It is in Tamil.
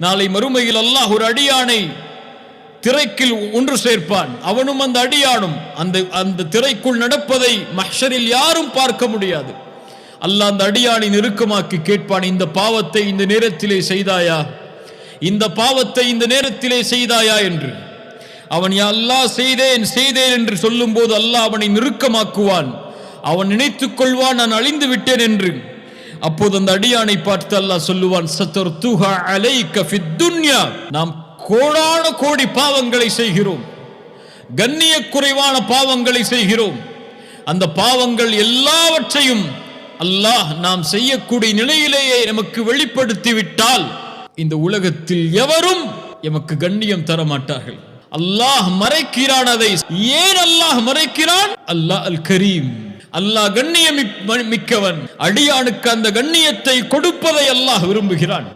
நாளை மறுமையில் அல்லாஹ் ஒரு அடியானை திரைக்கில் ஒன்று சேர்ப்பான். அவனும் அந்த அடியானும் அந்த அந்த திரைக்குள் நடப்பதை மஹரில் யாரும் பார்க்க முடியாது. அல்லாஹ் அந்த அடியானை நெருக்கமாக்கி கேட்பான் இந்த பாவத்தை இந்த நேரத்திலே செய்தாயா? இந்த பாவத்தை இந்த நேரத்திலே செய்தாயா? என்று. அவன் அல்லாஹ் செய்தேன் செய்தேன் என்று சொல்லும்போது அல்லாஹ் அவனை நெருக்கமாக்குவான். அவன் நினைத்துக் கொள்வான் நான் அழிந்து விட்டேன் என்று. அப்போது அந்த அடியானை பார்த்து அல்லாஹ் சொல்லுவான் சத்தர் துஹா அலை துன்யா. நாம் கோடான கோடி பாவங்களை செய்கிறோம். கண்ணிய குறைவான பாவங்களை செய்கிறோம். அந்த பாவங்கள் எல்லாவற்றையும் அல்லாஹ் நாம் செய்யக்கூடிய நிலையிலேயே நமக்கு வெளிப்படுத்தி விட்டால் இந்த உலகத்தில் எவரும் எமக்கு கண்ணியம் தர மாட்டார்கள். அல்லாஹ் மறைக்கிறான் அதை. ஏன் அல்லாஹ் மறைக்கிறான்? அல்லாஹ் அல் கரீம் அல்லாஹ் கண்ணியம் மிக்கவன். அடியானுக்கு அந்த கண்ணியத்தை கொடுப்பதை அல்லாஹ் விரும்புகிறான்.